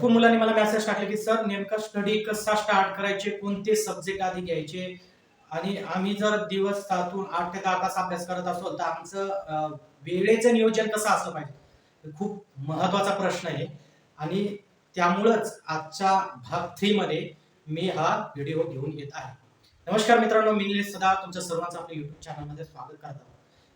भरपूर मुलांनी मला मेसेज टाकले की सर नेमका स्टडी कसा स्टार्ट करायचे? कोणते सब्जेक्ट आधी घ्यायचे? आणि आम्ही जर दिवस तातून आठ ते दहा तास अभ्यास करत असो तर आमचं वेळेचं नियोजन कसं असलं पाहिजे? खूप महत्त्वाचा प्रश्न आहे. आणि त्यामुळंच आजच्या भाग थ्री मध्ये मी हा व्हिडिओ घेऊन येत आहे. नमस्कार मित्रांनो मी निलेश सदा. तुमच्या सर्वांचं आपल्या युट्यूब चॅनलमध्ये स्वागत करतो.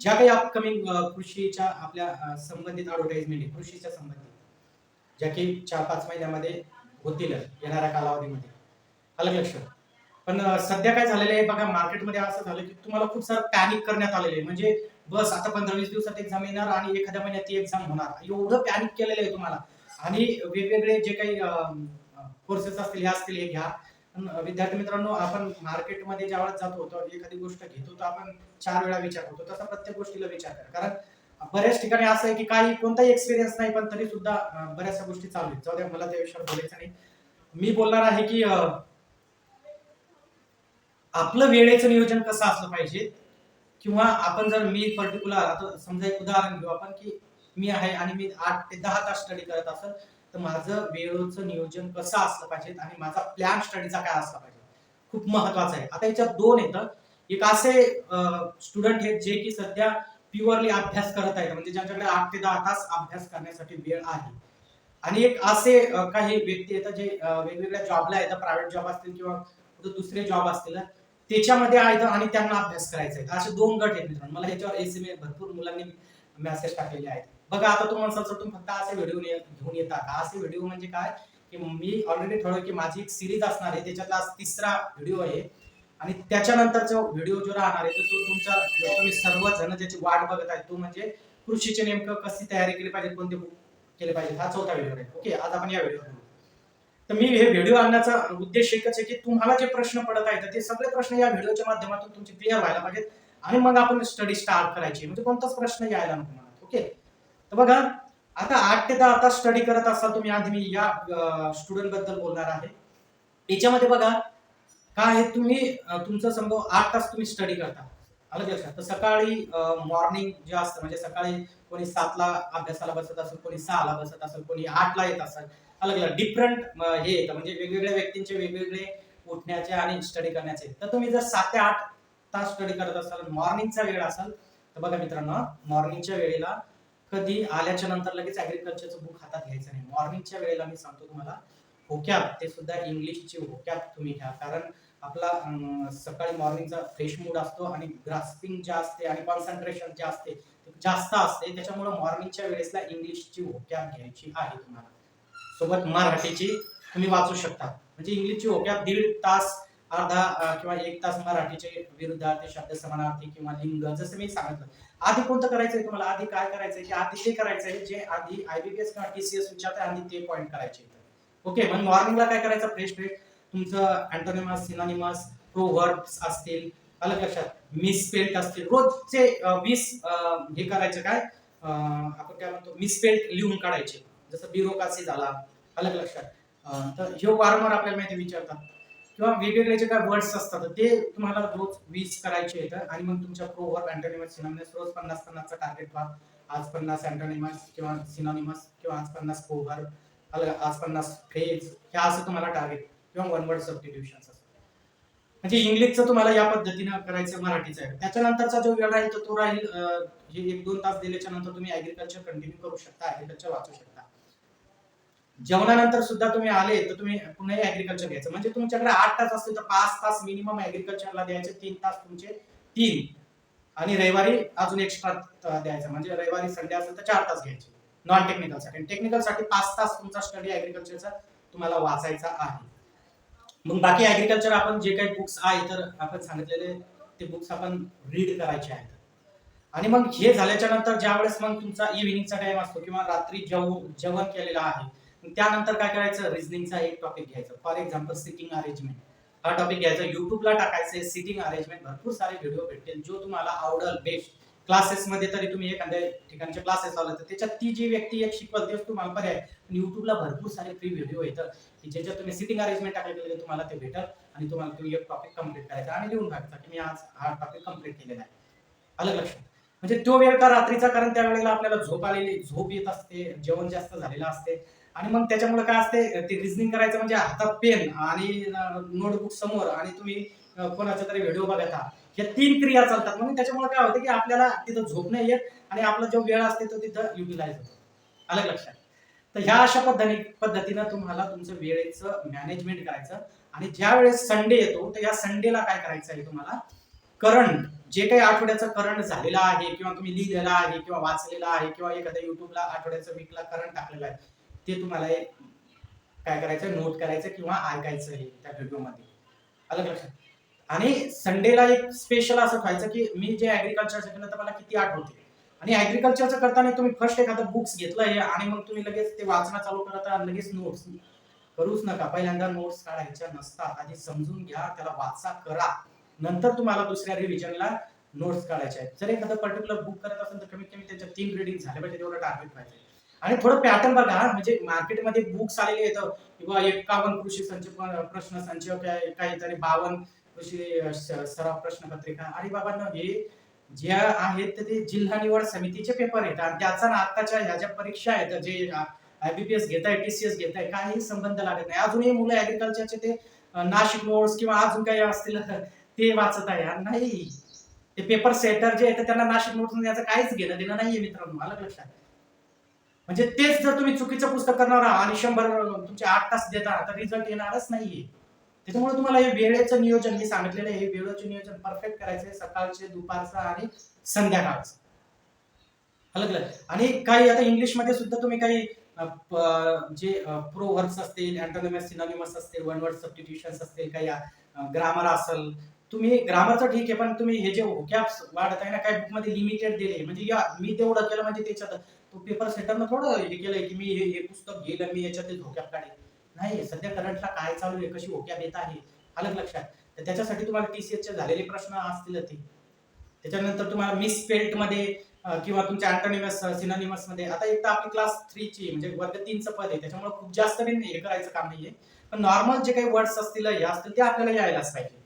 ज्या काही अपकमिंग कृषीच्या आपल्या संबंधित ॲडव्हर्टाइजमेंट आहे कृषीच्या संबंधित ज्या की चार पाच महिन्यामध्ये होतील येणाऱ्या कालावधीमध्ये. अलग लक्ष. पण सध्या काय झालेलं आहे बघा मार्केटमध्ये असं झालं की तुम्हाला खूप सारं पॅनिक करण्यात आलेलं आहे. म्हणजे बस आता पंधरा वीस दिवसात एक्झाम येणार आणि एखाद्या महिन्यात ती एक्झाम होणार. एवढं पॅनिक केलेलं आहे तुम्हाला. आणि वेगवेगळे जे काही कोर्सेस असतील हे असतील हे घ्या. विद्यार्थी मित्रांनो आपण मार्केटमध्ये ज्यावेळेस जातो एखादी गोष्ट घेतो तर आपण चार वेळा विचार करतो तसा प्रत्येक गोष्टीला विचार करा. कारण बऱ्याच ठिकाणी असं आहे की काही कोणताही एक्सपिरियन्स नाही पण तरी सुद्धा बऱ्याचशा गोष्टी चालू आहेत. जाऊ द्या मला त्या विषयावर बोलायचं नाही. मी बोलणार आहे की आपलं वेळेचं नियोजन कसं असलं पाहिजे? किंवा आपण जर मी पर्टिक्युलर आता समजा एक उदाहरण घेऊ आपण की मी आहे आणि मी आठ ते दहा तास स्टडी करत असेल तर माझं वेळेचं नियोजन कसं असलं पाहिजे आणि माझा प्लॅन स्टडीचा काय असला पाहिजे? खूप महत्वाचं आहे. आता याच्यात दोन येतं एक असे स्टुडंट आहेत जे की सध्या प्युअरली अभ्यास करत आहेत. म्हणजे ज्यांच्याकडे आठ ते दहा तास अभ्यास करण्यासाठी वेळ आहे. आणि एक असे काही व्यक्ती येतात जे वेगवेगळ्या जॉबला येतात प्रायव्हेट जॉब असतील किंवा दुसरे जॉब असतील त्याच्यामध्ये आहेत आणि त्यांना अभ्यास करायचा आहे. असे दोन गट आहेत मित्रांनो. मला ह्याच्यावर एसएमए भरपूर मुलांनी मेसेज टाकलेले आहेत. बघा आता तुम्हाला म्हणसाल सर तुम्ही फक्त असे व्हिडिओ घेऊन येता का असे व्हिडिओ म्हणजे काय? की मी ऑलरेडी ठरवलं की माझी एक सिरीज असणार आहे. त्याच्यातला तिसरा व्हिडिओ आहे. आणि त्याच्यानंतरचा व्हिडिओ जो राहणार आहे तर तो तुमचा तुम्ही तुम्ही सर्वजण ज्याची वाट बघत आहे तो म्हणजे कृषीचे नेमकं कशी तयारी केली पाहिजे कोणते केले पाहिजे हा चौथा व्हिडिओ आहे. ओके आज आपण या व्हिडिओ तर मी हे व्हिडिओ आणण्याचा उद्देश एकच आहे की तुम्हाला जे प्रश्न पडत आहेत ते सगळे प्रश्न या व्हिडिओच्या माध्यमातून तुमचे क्लिअर व्हायला पाहिजेत आणि मग आपण स्टडी स्टार्ट करायची म्हणजे कोणताच प्रश्न यायला नको म्हणत ओके? तर बघा आता आठ ते दहा तास स्टडी करत असाल तुम्ही आधी मी या स्टुडंटबद्दल बोलणार आहे. याच्यामध्ये बघा का आहे तुम्ही तुमचा तुमचं समजा आठ तास तुम्ही स्टडी करता? आलं लक्षात? तर सकाळी मॉर्निंग जे असतं म्हणजे सकाळी कोणी सातला अभ्यासाला बसत असेल कोणी सहाला बसत असेल कोणी आठला येत असेल अलग अलग डिफरंट हे येतं. म्हणजे वेगवेगळ्या व्यक्तींचे वेगवेगळे उठण्याचे आणि स्टडी करण्याचे. तर तुम्ही जर सात ते आठ तास स्टडी करत असाल मॉर्निंगचा वेळ असाल तर बघा मित्रांनो मॉर्निंगच्या वेळेला कधी आल्याच्यानंतर लगेच ऍग्रिकल्चरचं बुक हातात घ्यायचं नाही. मॉर्निंगच्या वेळेला मी सांगतो तुम्हाला होक्याप ते सुद्धा इंग्लिशचे होक्याप तुम्ही घ्या. कारण आपला सकाळी मॉर्निंगचा फ्रेश मूड असतो आणि ग्रास्पिंग जे असते आणि कॉन्सन्ट्रेशन जे असते ते जास्त असते. त्याच्यामुळे मॉर्निंगच्या वेळेसला इंग्लिशची होक्याप घ्यायची आहे तुम्हाला. सोबत मराठीची तुम्ही वाचू शकता. म्हणजे इंग्लिशची होक्याप दीड तास अर्धा किंवा एक तास मराठीचे विरुद्धार्थी शब्द समानार्थी किंवा लिंग जसं मी सांगितलं. आधी कोणतं करायचंय तुम्हाला? आधी काय करायचंय? की आधी ते करायचंय जे आधी आयबीपीएस किंवा टीसीएस विचारते आधी ते पॉईंट करायचे. ओके मग मॉर्निंगला काय करायचं? फ्रेश फ्रेश तुमचं अँटोनिमस सिनॉनिमस प्रोव्हर्ब्स असतील अलग लक्षात मिसपेल्ट असतील. रोजचे वीस हे करायचं काय? आपण काय म्हणतो मिसपेल्ट लिहून काढायचे. जसं बिरोकासी झाला अलग लक्षात. तर हे वारंवार आपल्याला माहिती विचारतात. किंवा वेगवेगळे जे काय वर्ड्स असतात ते तुम्हाला रोज वीस करायचे येतं आणि मग तुमच्या प्रोव्हर्ब अँटोनिमस सिनॉनिमस रोज पन्नास पन्नासचा टार्गेट व्हा आज पन्नास अँटोनिमस किंवा सिनॉनिमस किंवा आज पन्नास प्रोव्हर्ब अलग आज पन्नास फ्रेज हे असं तुम्हाला टार्गेट किंवा वन वर्ड सबस्टिट्यूशन असं म्हणजे इंग्लिशचं तुम्हाला या पद्धतीनं करायचं मराठीचं आहे. त्याच्यानंतरचा जो वेळ राहील तर तो राहील हे एक दोन तास दिल्याच्या नंतर तुम्ही ऍग्रिकल्चर कंटिन्यू करू शकता ऍग्रिकल्चर वाचू शकता. जेवणानंतर सुद्धा तुम्ही आले तर तुम्ही पुन्हा ऍग्रिकल्चर घ्यायचं. म्हणजे तुमच्याकडे आठ तास असतील तर पाच तास मिनिमम ऍग्रिकल्चरला द्यायचे तीन तास तुमचे तीन. आणि रविवारी अजून एक्स्ट्रा द्यायचा. म्हणजे रविवारी संडे असेल तर चार तास घ्यायचे. नॉन टेक्निकलसाठी टेक्निकलसाठी पाच तास तुमचा स्टडी ऍग्रिकल्चरचा तुम्हाला वाचायचा आहे. मग बाकी ऍग्रिकल्चर आपण जे काही बुक्स आहे तर आपण सांगितलेले ते बुक्स आपण रीड करायचे आहेत. आणि मग हे झाल्याच्यानंतर ज्या वेळेस मग तुमचा इव्हिनिंगचा टाइम असतो किंवा रात्री जेव जेवण केलेलं आहे त्यानंतर काय करायचं? रिझनिंगचा एक टॉपिक घ्यायचा. फॉर एक्झाम्पल सिटिंग अरेंजमेंट हा टॉपिक घ्यायचा. युट्यूबला टाकायचं सिटिंग अरेंजमेंट भरपूर सारे व्हिडिओ भेटतील जो तुम्हाला आवडल बेस्ट क्लासेस मध्ये तरी तुम्ही एखाद्या ठिकाणचे क्लासेस लावले तर त्याच्यात ती जी व्यक्ती एक शिकवल तेच तुम्हाला पर्याय युट्यूबला भरपूर सारे फ्री व्हिडिओ येतात की ज्याच्यात तुम्ही सिटिंग अरेंजमेंट टाकलेले तुम्हाला ते भेटल आणि तुम्हाला तुम्ही एक टॉपिक कंप्लीट करायचा आणि लिहून टाकायचा की मी आज हा टॉपिक कंप्लीट केलेला आहे. अलग लक्षात? म्हणजे तो वेळ का रात्रीचा? कारण त्या वेळेला आपल्याला झोप आलेली झोप येत असते जेवण जास्त झालेलं असते. आणि मग त्याच्यामुळे काय असते ते रिझनिंग करायचं म्हणजे हातात पेन आणि नोटबुक समोर आणि तुम्ही कोणाचा तरी व्हिडिओ बघत या तीन क्रिया चालतात. म्हणून त्याच्यामुळे काय होतं की आपल्याला तिथं झोप नाही येत आणि आपला जो वेळ असते तो तिथं युटिलाइज होतो. आलं लक्षात? तर ह्या अशा पद्धती पद्धतीनं तुम्हाला तुमचं वेळेचं मॅनेजमेंट करायचं आणि ज्या वेळेस संडे येतो तर या संडेला काय करायचं आहे तुम्हाला? करंट जे काही आठवड्याचं करंट झालेलं आहे किंवा तुम्ही लिहिलेलं आहे किंवा वाचलेलं आहे किंवा एखाद्या युट्यूबला आठवड्याचं वीकला करंट टाकलेलं आहे ते तुम्हाला काय करायचं नोट करायचं किंवा ऐकायचं आहे त्या व्हिडिओमध्ये अलग लक्षात? आणि संडेला एक स्पेशल असं व्हायचं की मी जे ऍग्रिकल्चर शिकलं तर मला किती आठवते. आणि ऍग्रिकल्चरचं करताना तुम्ही फर्स्ट एखादं बुक्स घेतलं हे आणि मग तुम्ही लगेच ते वाचणं चालू करता लगेच नोट्स करूच नका. पहिल्यांदा नोट्स काढायच्या नसतात. आधी समजून घ्या त्याला वाचा करा. नंतर तुम्हाला दुसऱ्या रिव्हिजनला नोट्स काढायच्या आहेत. जर एखादं पर्टिक्युलर बुक करत असेल तर कमीत कमी त्याच्या तीन रिडिंग झाले पाहिजे तेवढं टार्गेट पाहिजे. आणि थोडं पॅटर्न बघा म्हणजे मार्केटमध्ये बुक्स आलेले येतं किंवा एकावन्न कृषी संच प्रश्न संच काय- काहीतरी बावन्न कृषी सराव प्रश्नपत्रिका अरे बाबांना हे ज्या आहेत ते जिल्हा निवड समितीचे पेपर आहेत आणि त्याचा ना आत्ताच्या ह्या ज्या परीक्षा आहेत जे आयबीपीएस घेताय आहे टीसीएस घेत घेताय काही संबंध लागत नाही. अजूनही मुलं ऍग्रिकल्चरचे ते नाशिक बोर्ड किंवा अजून काही असतील ते वाचत आहे. नाही ते पेपर सेटर जे आहेत त्यांना नाशिक नोट्स याचं काहीच घेणं देणं नाहीये मित्रांनो. मला लक्षात? म्हणजे तेच जर तुम्ही चुकीचं पुस्तक करणार आणि शंभर तुमचे आठ तास देता तर रिझल्ट येणारच नाहीये. त्याच्यामुळे तुम्हाला हे वेळेचं नियोजन हे सांगितलेलं आहे हे वेळेचं नियोजन परफेक्ट करायचं आहे सकाळचे दुपारचं आणि संध्याकाळचं. अलग आणि काही आता इंग्लिशमध्ये सुद्धा तुम्ही काही जे प्रो वर्ड्स असतील अँटोनिमस सिनॉनिमस असतील वन वर्ड सबस्टिट्यूशन असतील काही ग्रामर असेल तुम्ही ग्रामरचं ठीक आहे पण तुम्ही हे जे कॅप्स वाढत आहे ना काही बुकमध्ये लिमिटेड दिले म्हणजे या मी तेवढं केलं म्हणजे त्याच्यात तो पेपर सेटरनं थोडं हे केलंय की मी हे हे पुस्तक घेईल मी याच्यात धोक्यात काढेल नाही सध्या करंटला काय चालू आहे कशी ओक्या येत आहे अलग लक्षात तर त्याच्यासाठी तुम्हाला टीसीएसचे झालेले प्रश्न असतील ते. त्याच्यानंतर तुम्हाला मिस पेल्टमध्ये किंवा तुमच्या अँटोनिमस सिनोनिमसमध्ये आता एक तर आपली क्लास थ्रीची म्हणजे वर्ग तीनचं पद आहे त्याच्यामुळे खूप जास्त बी हे करायचं काम नाहीये. पण नॉर्मल जे काही वर्ड्स असतील हे असतील ते आपल्याला यायलाच पाहिजे.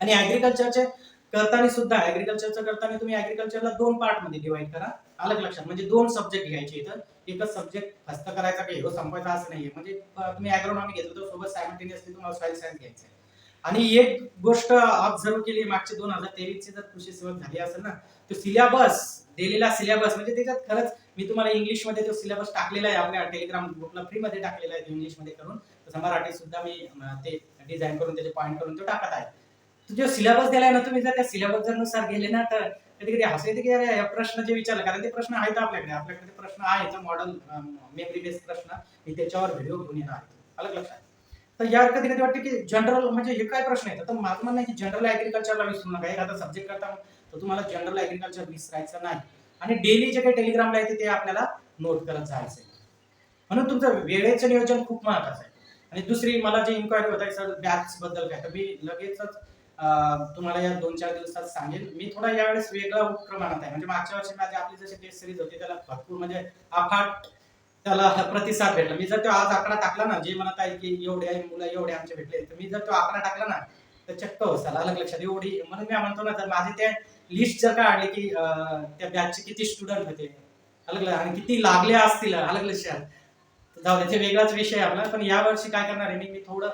आणि ऍग्रिकल्चरचे करताना सुद्धा ऍग्रिकल्चरचं करताना तुम्ही ऍग्रिकल्चरला दोन पार्टमध्ये डिवाइड करा. अलग लक्षात. म्हणजे दोन सब्जेक्ट घ्यायचे इथं. एकच सब्जेक्ट हस्त करायचा काही हो संपवायचा असं नाहीये. म्हणजे तुम्ही अॅग्रोनॉमी घेतलं तर सोबत सायमल्टेनियसली तुम्हाला सॉइल सायन्स घ्यायचं आहे आणि एक गोष्ट ऑब्झर्व केली मागचे दोन हजार तेवीसची जर कृषी सेवक झाली असेल ना तो सिलेबस दिलेला सिलेबस म्हणजे त्याच्यात खरंच मी तुम्हाला इंग्लिशमध्ये तो सिलेबस टाकलेला आहे. आपल्या टेलिग्राम ग्रुपला फ्री मध्ये टाकलेला आहे इंग्लिशमध्ये करून. तसं मराठी सुद्धा मी ते डिझाईन करून त्याचे पॉईंट करून तो टाकत आहे. जो सिलेबस दिलाय ना तुम्ही जर त्या सिलेबस जर नुसार गेले ना तर कधी कधी असं येते की अरे या प्रश्न जे विचारलं कारण ते प्रश्न आहेत आपल्याकडे. आपल्याकडे ते प्रश्न आहेत. मॉडल मेमरी बेस्ड प्रश्न. मी त्याच्यावर व्हिडिओ घेऊन येणार आहे. अलग लक्षात? तर यार कधी कधी वाटतं की जनरल म्हणजे हे काय प्रश्न येतात तर माझं म्हणणं आहे की जनरल ऍग्रिकल्चरला विसरू नका. एखादा सब्जेक्ट करता तर तुम्हाला जनरल ऍग्रिकल्चर विसरायचं नाही. आणि डेली जे काही टेलिग्रामला येते ते आपल्याला नोट करत जायचं आहे. म्हणून तुमचं वेळेचं नियोजन खूप महत्वाचं आहे. आणि दुसरी मला जे इन्क्वायरी होत आहे सर बॅच बद्दल काय? तर मी लगेचच तुम्हाला या दोन चार दिवसात सांगेन. मी थोडा यावेळेस वेगळा उपक्रम आणत आहे. म्हणजे मागच्या वर्षी माझी आपली जशी टेस्ट सिरीज होती त्याला भरपूर म्हणजे अफाट त्याला प्रतिसाद भेटला. मी जर तो आज आकडा टाकला ना जे म्हणत आहे की एवढे आहे मुलं एवढे आमचे भेटले तर मी जर तो आकडा टाकला ना तर चक्क होसाला अलग लक्षात एवढी म्हणून मी म्हणतो ना तर माझे त्या लिस्ट जर का आली की त्या बॅचचे किती स्टुडंट होते अलग आणि किती लागले असतील अलग लक्षात. जाऊ त्याचे वेगळाच विषय आपला. पण या वर्षी काय करणार आहे मी? मी थोडं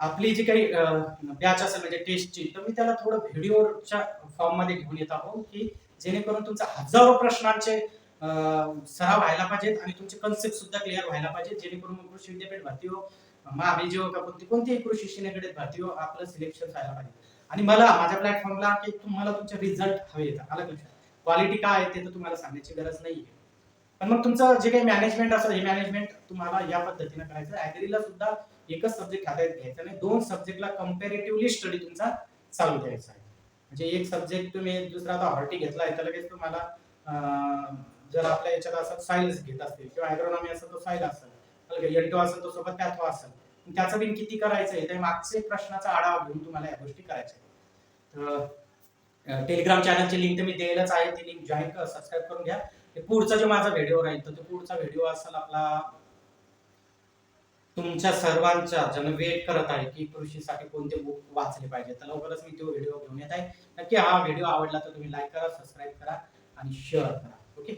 आपली जी काही बॅच असेल म्हणजे टेस्टची तर मी त्याला थोडं व्हिडिओच्या फॉर्ममध्ये घेऊन येत आहो की जेणेकरून तुमचा हजारो प्रश्नांचे सराव व्हायला पाहिजेत आणि तुमचे कन्सेप्ट सुद्धा क्लिअर व्हायला पाहिजे जेणेकरून कृषी विद्यापीठ भरती हो महाबीज हो का कोणती कोणतीही कृषी शिक्षणाकडे भरती हो आपलं सिलेक्शन व्हायला पाहिजे. आणि मला माझ्या प्लॅटफॉर्मला की तुम्हाला तुमचे रिझल्ट हवे येतात आलं लक्षात? क्वालिटी काय आहे ते तर तुम्हाला सांगण्याची गरज नाही आहे पण मग तुमचं जे काही मॅनेजमेंट असेल हे मॅनेजमेंट तुम्हाला या पद्धतीने करायचं. ऍग्रीला सुद्धा एकच सब्जेक्ट हातात घ्यायचा आणि दोन सब्जेक्टला कम्पॅरेटिव्हली स्टडी तुमचा चालू द्यायचा आहे. म्हणजे एक सब्जेक्ट तुम्ही दुसरा आता हॉर्टी घेतला आहे तर लगेच तुम्हाला जर आपल्या याच्यात असं सायन्स घेत असतील किंवा ॲग्रोनॉमी असेल तो सायल असेल एल्टो असेल तो सोबत पॅथो असेल. त्याचं बिन किती करायचं आहे? ते मागचे प्रश्नाचा आढावा घेऊन तुम्हाला या गोष्टी करायच्या तर टेलिग्राम चॅनलची लिंक तर मी द्यायलाच आहे. ती लिंक जॉईन कर सबस्क्राईब करून घ्या. पुढचा जो माझा व्हिडिओ राहील तर तो पुढचा व्हिडिओ असेल आपला तुमच्या सर्वांच्या ज्यांना वेट करत आहे की कृषीसाठी कोणते बुक वाचले पाहिजे तर लवकरच मी तो व्हिडिओ घेऊन येत आहे. नक्की हा व्हिडिओ आवडला तर तुम्ही लाईक करा सबस्क्राईब करा आणि शेअर करा. ओके